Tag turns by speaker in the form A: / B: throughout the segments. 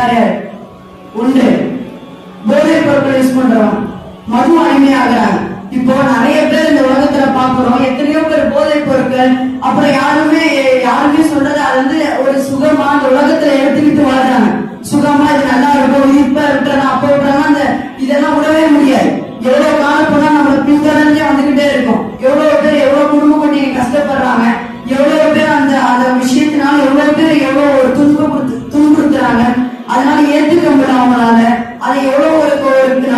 A: யார் ஒன்று போதை பொருட்கள் யூஸ் பண்றோம். மது அடிமையாகிறாங்க இப்போ நிறைய பேர் இந்த உலகத்துல பாக்குறோம் எத்தனையோ பேர் போதை பொருட்கள். அப்புறம் யாருமே யாருமே சொல்றது அது வந்து ஒரு சுகமா அந்த உலகத்துல எடுத்துக்கிட்டு வாழ்றாங்க. சுகமா இது நல்லா இருக்கும். இப்ப விட்டுறாங்க அப்ப விட்டுறாங்க அந்த இதெல்லாம் விடவே முடியாது. எவ்வளவு காலம் போனா நம்மள பின்தொடர்ந்தே வந்துகிட்டே இருக்கும்.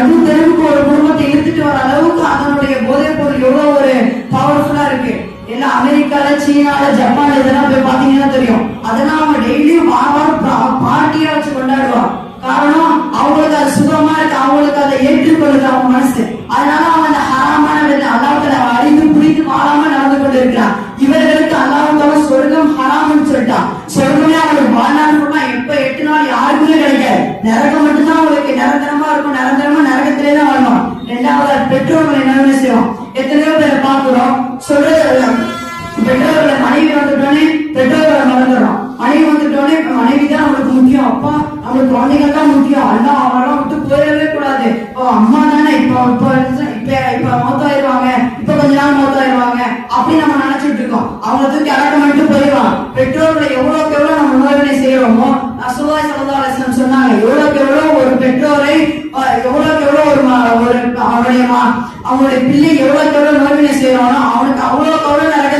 A: நடு தெருவுக்கு ஒரு குடும்பத்தை இழுத்துட்டு வர அளவுக்கு அதனுடைய போதைப் பொருள் எவ்வளவு ஒரு பவர்ஃபுல்லா இருக்கு. எல்லாம் அமெரிக்கால சீனால ஜப்பான் இதெல்லாம் போய் பாத்தீங்கன்னா தெரியும். அதெல்லாம் அவங்க டெய்லியும் வாரம் பார்ட்டியா வச்சு கொண்டாடுவான் காரணம் அவங்களுக்கு அது சுகமா இருக்கு அவங்களுக்கு அதை ஏற்றுக்கொள்ளுது அவங்க மனசு. அதனால அவன் அந்த ஹராமான அல்லாவுக்கு அறிந்து புரிந்து வாழாம நடந்து கொண்டு இருக்கிறான் இவர்களுக்கு அல்லாவுக்காக சொர்க்கம் ஹராமன்னு சொல்லிட்டான். சொர்க்கமே அவங்களுக்கு வாழ்நாள் எப்ப எட்டு நாள் யாருக்குமே கிடைக்காது. நரகம் எத்தனையோ பேரை பார்க்கிறோம். சொல்றது பெற்றோர்களை மனைவி வந்துட்டோன்னே பெற்றோர்களை மறந்துடும் மனைவி வந்துட்டோன்னே இப்ப மனைவி தான் அவளுக்கு முக்கியம். அப்பா அவளுக்கு குழந்தைகள் தான் முக்கியம். எல்லாம் அவெல்லாம் விட்டு போயிடவே கூடாது. ஓ அம்மா தானே இப்போ இப்போ இப்ப இப்ப மௌத்தாயிருவாங்க. இப்ப கொஞ்ச நாள் மௌத்தாயிருவாங்க. அப்படின்னு நம்ம நினைச்சிட்டு இருக்கோம். அவங்க தூக்கி அடக்கம் பண்ணிட்டு போயிடுவான். பெற்றோர்களை எவ்வளவுக்கு எவ்வளவு நம்ம நோய்வினை செய்யறோமோ சுபாய் சமுதாயம் சொன்னாங்க எவ்வளவுக்கு எவ்வளவு ஒரு பெற்றோரை எவ்வளவு ஒரு ஒரு அவனுடைய அவனுடைய பிள்ளை எவ்வளவு எவ்வளவு நோய்வினை செய்யறானோ அவனுக்கு அவ்வளவு நரகத்தை